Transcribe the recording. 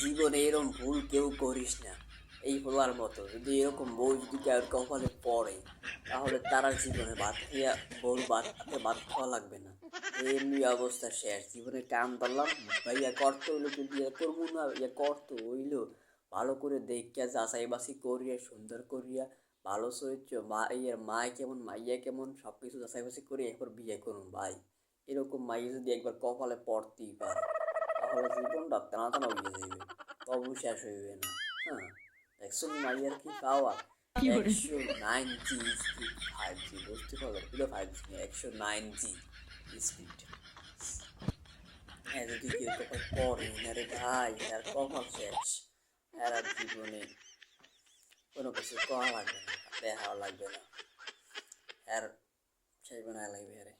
জীবনে এরকম ভুল কেউ করিস না। এই হলার মতো, যদি এরকম বউ যদি কপালে পড়ে, তাহলে তারা জীবনে বউর ভাত হাতে ভাত খাওয়া লাগবে না। এমনি অবস্থা শেষ। জীবনে কাম ধরলাম, ভাইয়া করতে হইল কিন্তু ইয়া করব না? ইয়া করতে হইল। ভালো করে দেখিয়া যাচাই বাছাই করিয়া, সুন্দর করিয়া ভালো চরিত্র মা ইয়ের মা কেমন মাইয়া কেমন সব কিছু যাচাই বাছাই করে একবার বিয়ে করুন ভাই। এরকম মাইয়া যদি একবার কপালে পড়তেই পারে তাহলে জীবনটা টানা টানা যাবে তবু শেষ হইবে না। হ্যাঁ একশো মাইয়ার কি পাওয়ার? একশো nine G speed five G বুঝতে পারল পুরো ফাইভ জি একশো নাইন জি স্পিড। হ্যাঁ যদি কেউ কপাল পড়ে না রে ভাই আর কপাল শেষ। আর জীবনে কোনো কিছু করা লাগবে না দেখাও লাগবে না আর সেই বানায় লাগবে আরে